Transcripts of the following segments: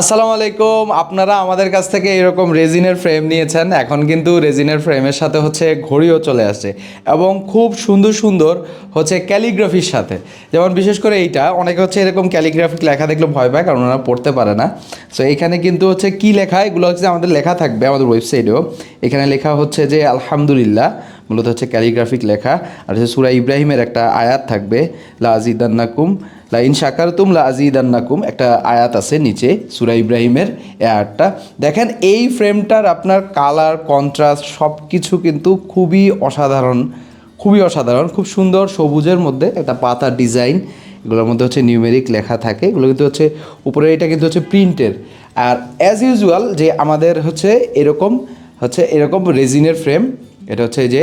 আসসালামু আলাইকুম। আপনারা আমাদের কাছ থেকে এরকম রেজিনের ফ্রেম নিয়েছেন। এখন কিন্তু রেজিনের ফ্রেমের সাথে হচ্ছে ঘড়িও চলে আসছে এবং খুব সুন্দর সুন্দর হচ্ছে ক্যালিগ্রাফির সাথে। যেমন বিশেষ করে এইটা, অনেকে হচ্ছে এরকম ক্যালিগ্রাফিক লেখা দেখলে ভয় পায়, কারণ ওরা পড়তে পারে না। সো এখানে কিন্তু হচ্ছে কি লেখা, এগুলো হচ্ছে আমাদের লেখা থাকবে আমাদের ওয়েবসাইটেও এখানে লেখা হচ্ছে যে, আলহামদুলিল্লাহ মূলত হচ্ছে ক্যালিগ্রাফিক লেখা। আর হচ্ছে সুরা ইব্রাহিমের একটা আয়াত থাকবে লাজিদান্নাকুম লা ইন শাকারতুম লা আজিদান্নাকুম, একটা আয়াত আছে নিচে, সুরা ইব্রাহিমের এই আয়াতটা। দেখেন, এই ফ্রেমটার আপনার কালার, কন্ট্রাস্ট সব কিছু কিন্তু খুবই অসাধারণ খুবই অসাধারণ, খুব সুন্দর সবুজের মধ্যে একটা পাতার ডিজাইন। এগুলোর মধ্যে হচ্ছে নিউমেরিক লেখা থাকে, এগুলো কিন্তু হচ্ছে, উপরে এটা কিন্তু হচ্ছে প্রিন্টের। আর অ্যাজ ইউজুয়াল যে আমাদের হচ্ছে এরকম হচ্ছে এরকম রেজিনের ফ্রেম, এটা হচ্ছে যে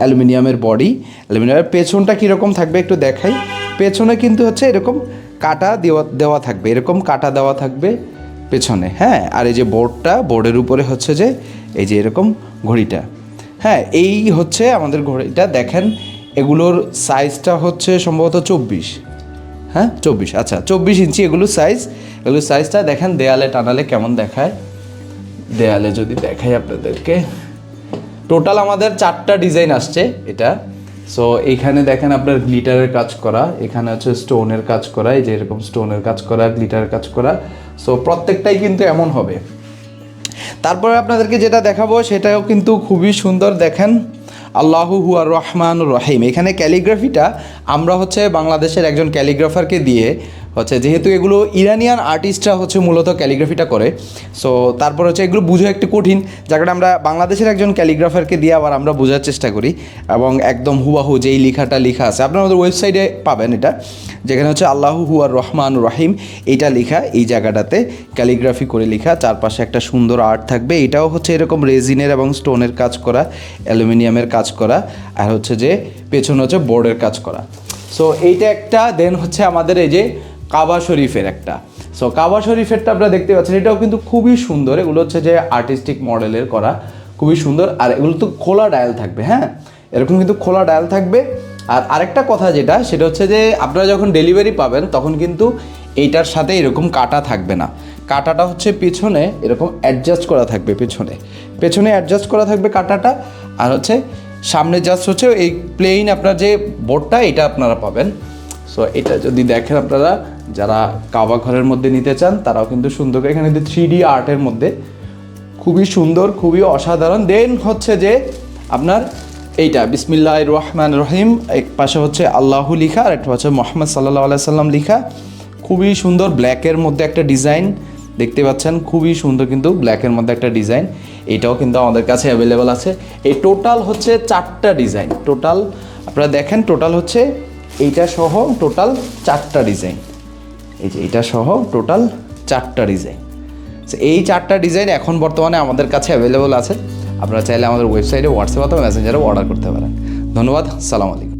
অ্যালুমিনিয়ামের বডি। অ্যালুমিনিয়ামের পেছনটা কীরকম থাকবে একটু দেখাই। পেছনে কিন্তু হচ্ছে এরকম কাটা দেওয়া দেওয়া থাকবে, এরকম কাটা দেওয়া থাকবে পেছনে হ্যাঁ? আর এই যে বোর্ডটা, বোর্ডের উপরে হচ্ছে যে এই যে এরকম ঘড়িটা হ্যাঁ? এই হচ্ছে আমাদের ঘড়িটা, দেখেন এগুলোর সাইজটা হচ্ছে সম্ভবত চব্বিশ হ্যাঁ? চব্বিশ আচ্ছা চব্বিশ ইঞ্চি এগুলোর সাইজ এগুলোর সাইজটা দেখেন দেয়ালে, টানালে কেমন দেখায়? দেয়ালে যদি দেখাই আপনাদেরকে টোটাল আমাদের চারটা ডিজাইন আসছে এটা। সো এইখানে দেখেন আপনার গ্লিটারের কাজ করা, এখানে হচ্ছে স্টোনের কাজ করা, এই যে এরকম স্টোনের কাজ করা গ্লিটারের কাজ করা। সো প্রত্যেকটাই কিন্তু এমন হবে। তারপরে আপনাদেরকে যেটা দেখাবো, সেটাও কিন্তু খুবই সুন্দর। দেখেন, আল্লাহু হুয়া রহমান রহিম। এখানে ক্যালিগ্রাফিটা আমরা হচ্ছে বাংলাদেশের একজন ক্যালিগ্রাফারকে দিয়ে হচ্ছে, যেহেতু এগুলো ইরানিয়ান আর্টিস্টরা হচ্ছে মূলত ক্যালিগ্রাফিটা করে সো তারপর হচ্ছে এগুলো বুঝো একটু কঠিন। যাকে আমরা বাংলাদেশের একজন ক্যালিগ্রাফারকে দিয়ে আবার আমরা বোঝার চেষ্টা করি, এবং একদম হুবাহু যেই লেখাটা লেখা আছে। আপনারা আমাদের ওয়েবসাইটে পাবেন এটা, যেখানে হচ্ছে আল্লাহু হুয়ার রহমান রহিম এইটা লেখা, এই জায়গাটাতে ক্যালিগ্রাফি করে লেখা, চারপাশে একটা সুন্দর আর্ট থাকবে। এটাও হচ্ছে এরকম রেজিনের এবং স্টোনের কাজ করা, অ্যালুমিনিয়ামের কাজ করা, আর হচ্ছে যে পেছনে হচ্ছে বোর্ডের কাজ করা। সো এইটা একটা দেন হচ্ছে আমাদের এই যে কাবা শরীফের একটা। সো কাবা শরীফেরটা আপনারা দেখতে পাচ্ছেন, এটাও কিন্তু খুবই সুন্দর। এগুলো হচ্ছে যে আর্টিস্টিক মডেলের করা, খুবই সুন্দর। আর এগুলো তো খোলা ডায়াল থাকবে হ্যাঁ? এরকম কিন্তু খোলা ডায়াল থাকবে। আর আরেকটা কথা যেটা, সেটা হচ্ছে যে আপনারা যখন ডেলিভারি পাবেন, তখন কিন্তু এইটার সাথে এরকম কাটা থাকবে না। কাটাটা হচ্ছে পিছনে এরকম অ্যাডজাস্ট করা থাকবে, পেছনে। পেছনে অ্যাডজাস্ট করা থাকবে কাটাটা, আর হচ্ছে সামনে জাস্ট হচ্ছে এই প্লেইন আপনার যে বোর্ডটা এটা আপনারা পাবেন। সো এটা যদি দেখেন আপনারা, যারা কাবা ঘরের মধ্যে নিতে চান, তারাও কিন্তু সুন্দর এখানে থ্রি ডি আর্টের মধ্যে, খুবই সুন্দর, খুবই অসাধারণ। দেন হচ্ছে যে আপনার এইটা বিসমিল্লাহ রহমান রহিম, এক পাশে হচ্ছে আল্লাহু লিখা, আর একটা হচ্ছে মোহাম্মদ সাল্লাহ আলাইসাল্লাম লিখা। খুবই সুন্দর ব্ল্যাকের মধ্যে একটা ডিজাইন দেখতে পাচ্ছেন? খুবই সুন্দর কিন্তু ব্ল্যাকের মধ্যে একটা ডিজাইন এটাও কিন্তু আমাদের কাছে অ্যাভেলেবেল আছে। এই টোটাল হচ্ছে চারটা ডিজাইন টোটাল আপনারা দেখেন টোটাল হচ্ছে এইটা সহ টোটাল চারটা ডিজাইন এই যে এটা সহ টোটাল চারটা ডিজাইন এই চারটা ডিজাইন এখন বর্তমানে আমাদের কাছে অ্যাভেলেবল আছে। আপনারা চাইলে আমাদের ওয়েবসাইটে হোয়াটসঅ্যাপ অথবা মেসেঞ্জারে অর্ডার করতে পারেন। ধন্যবাদ, সালাম আলাইকুম।